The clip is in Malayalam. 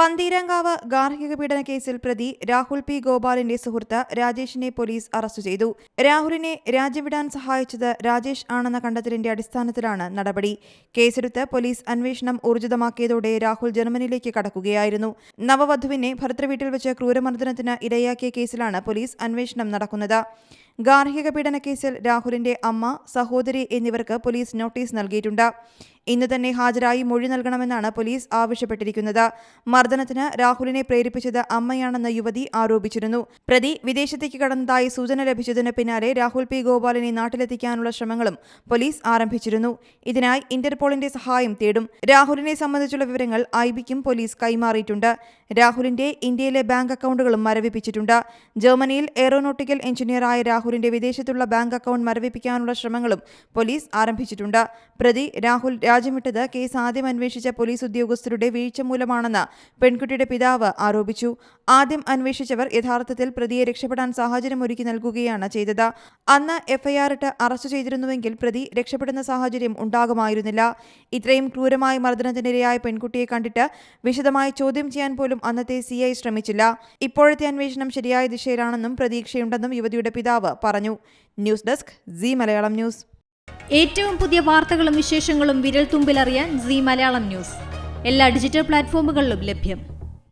പന്തീരങ്കാവ് ഗാർഹിക പീഡന കേസിൽ പ്രതി രാഹുൽ പി. ഗോപാലിന്റെ സുഹൃത്ത് രാജേഷിനെ പോലീസ് അറസ്റ്റ് ചെയ്തു. രാഹുലിനെ രാജ്യവിടാൻ സഹായിച്ചത് രാജേഷ് ആണെന്ന കണ്ടെത്തലിന്റെ അടിസ്ഥാനത്തിലാണ് നടപടി. കേസെടുത്ത് പോലീസ് അന്വേഷണം ഊർജിതമാക്കിയതോടെ രാഹുൽ ജർമ്മനിയിലേക്ക് കടക്കുകയായിരുന്നു. നവവധുവിനെ ഭർത്തൃവീട്ടിൽ വെച്ച് ക്രൂരമർദ്ദനത്തിന് ഇരയാക്കിയ കേസിലാണ് പോലീസ് അന്വേഷണം നടക്കുന്നത്. ഗാർഹിക പീഡന കേസിൽ രാഹുലിന്റെ അമ്മ സഹോദരി എന്നിവർക്ക് പോലീസ് നോട്ടീസ് നൽകിയിട്ടുണ്ട്. ഇന്ന് തന്നെ ഹാജരായി മൊഴി നൽകണമെന്നാണ് പോലീസ് ആവശ്യപ്പെട്ടിരിക്കുന്നത്. മർദ്ദനത്തിന് രാഹുലിനെ പ്രേരിപ്പിച്ചത് അമ്മയാണെന്ന് യുവതി ആരോപിച്ചിരുന്നു. പ്രതി വിദേശത്തേക്ക് കടന്നതായി സൂചന ലഭിച്ചതിന് പിന്നാലെ രാഹുൽ പി. ഗോപാലിനെ നാട്ടിലെത്തിക്കാനുള്ള ശ്രമങ്ങളും പോലീസ് ആരംഭിച്ചിരുന്നു. ഇതിനായി ഇന്റർപോളിന്റെ സഹായം തേടും. രാഹുലിനെ സംബന്ധിച്ചുള്ള വിവരങ്ങൾ ഐ ബിക്കും പോലീസ് കൈമാറിയിട്ടുണ്ട്. രാഹുലിന്റെ ഇന്ത്യയിലെ ബാങ്ക് അക്കൗണ്ടുകളും മരവിപ്പിച്ചിട്ടുണ്ട്. ജർമ്മനിയിൽ എയറോനോട്ടിക്കൽ എഞ്ചിനീയറായ രാഹുലിന്റെ വിദേശത്തുള്ള ബാങ്ക് അക്കൗണ്ട് മരവിപ്പിക്കാനുള്ള ശ്രമങ്ങളും പോലീസ് ആരംഭിച്ചിട്ടുണ്ട്. പ്രതി രാഹുൽ രാജ്യമിട്ടത് കേസ് ആദ്യം അന്വേഷിച്ച പോലീസ് ഉദ്യോഗസ്ഥരുടെ വീഴ്ച മൂലമാണെന്ന് പെൺകുട്ടിയുടെ പിതാവ് ആരോപിച്ചു. ആദ്യം അന്വേഷിച്ചവർ യഥാർത്ഥത്തിൽ പ്രതിയെ രക്ഷപ്പെടാൻ സാഹചര്യമൊരുക്കി നൽകുകയാണ് ചെയ്തത്. അന്ന് എഫ്ഐആർ ഇട്ട് അറസ്റ്റ് ചെയ്തിരുന്നുവെങ്കിൽ പ്രതി രക്ഷപ്പെടുന്ന സാഹചര്യം ഉണ്ടാകുമായിരുന്നില്ല. ഇത്രയും ക്രൂരമായ മർദ്ദനത്തിനിരയായ പെൺകുട്ടിയെ കണ്ടിട്ട് വിശദമായി ചോദ്യം ചെയ്യാൻ പോലും അന്നത്തെ സി ഐ ശ്രമിച്ചില്ല. ഇപ്പോഴത്തെ അന്വേഷണം ശരിയായ ദിശയിലാണെന്നും പ്രതീക്ഷയുണ്ടെന്നും യുവതിയുടെ പിതാവ് പറഞ്ഞു. News desk C Malayalam news. ഏറ്റവും പുതിയ വാർത്തകളും വിശേഷങ്ങളും വിരൽ തുമ്പിലറിയാൻ സി മലയാളം ന്യൂസ്. എല്ലാ ഡിജിറ്റൽ പ്ലാറ്റ്ഫോമുകളിലും ലഭ്യം.